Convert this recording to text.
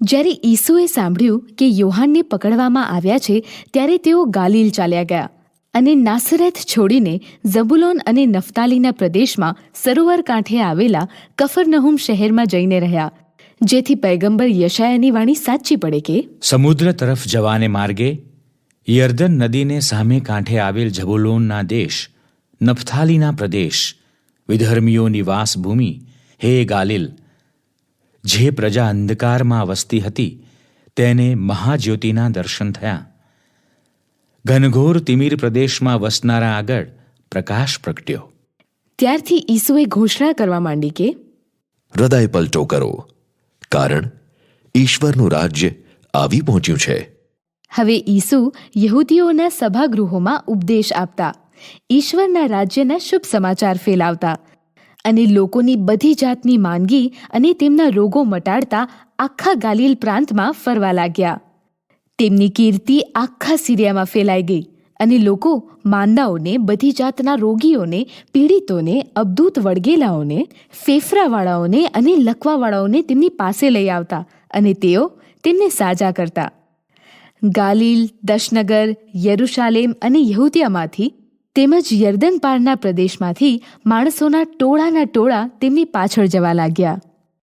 જ્યારે ઈસુએ સાંભળ્યું કે યોહાનને પકડવામાં આવ્યા છે, ત્યારે તેઓ ગાલિલ ચાલ્યા ગયા અને નાસરથ છોડીને ઝબુલોન અને નફતાલીના પ્રદેશમાં સરોવર કાંઠે આવેલા કફરનહુમ શહેરમાં જઈને રહ્યા. જેથી પૈગંબર યશાયાની વાણી સાચી પડે કે, સમુદ્ર તરફ જવાને માર્ગે યર્દન નદીને સામે કાંઠે આવેલ જબુલોનના દેશ નફથાલીના પ્રદેશ વિધર્મીઓની વાસભૂમિ હે ગાલિલ જે પ્રજા અંધકારમાં વસતી હતી તેને મહાજ્યોતિના દર્શન થયા. ઘનઘોર તિમિર પ્રદેશમાં વસનારા આગળ પ્રકાશ પ્રગટ્યો. ત્યારથી ઈસુએ ઘોષણા કરવા માંડી કે હૃદય પલટો કરો કારણ ઈશ્વરનું રાજ્ય આવી પહોંચ્યું છે. હવે ઈસુ યહૂદીઓના સભાગૃહોમાં ઉપદેશ આપતા ઈશ્વરના રાજ્યના શુભ સમાચાર ફેલાવતા અને લોકોની બધી જાતની માંદગી અને તેમના રોગો મટાડતા આખા ગાલિલ પ્રાંતમાં ફરવા લાગ્યા. તેમની કીર્તિ આખા સિરિયામાં ફેલાઈ ગઈ અને લોકો માંદાઓને, બધી જાતના રોગીઓને, પીડિતોને, અબદૂત વળગેલાઓને, ફેફરાવાળાઓને અને લકવાવાળાઓને તેમની પાસે લઈ આવતા અને તેઓ તેમને સાજા કરતા. ગાલિલ, દશનગર, યરુશાલેમ અને યહૂદિયામાંથી તેમજ યર્દન પારના પ્રદેશમાંથી માણસોના ટોળાના ટોળા તેમની પાછળ જવા લાગ્યા.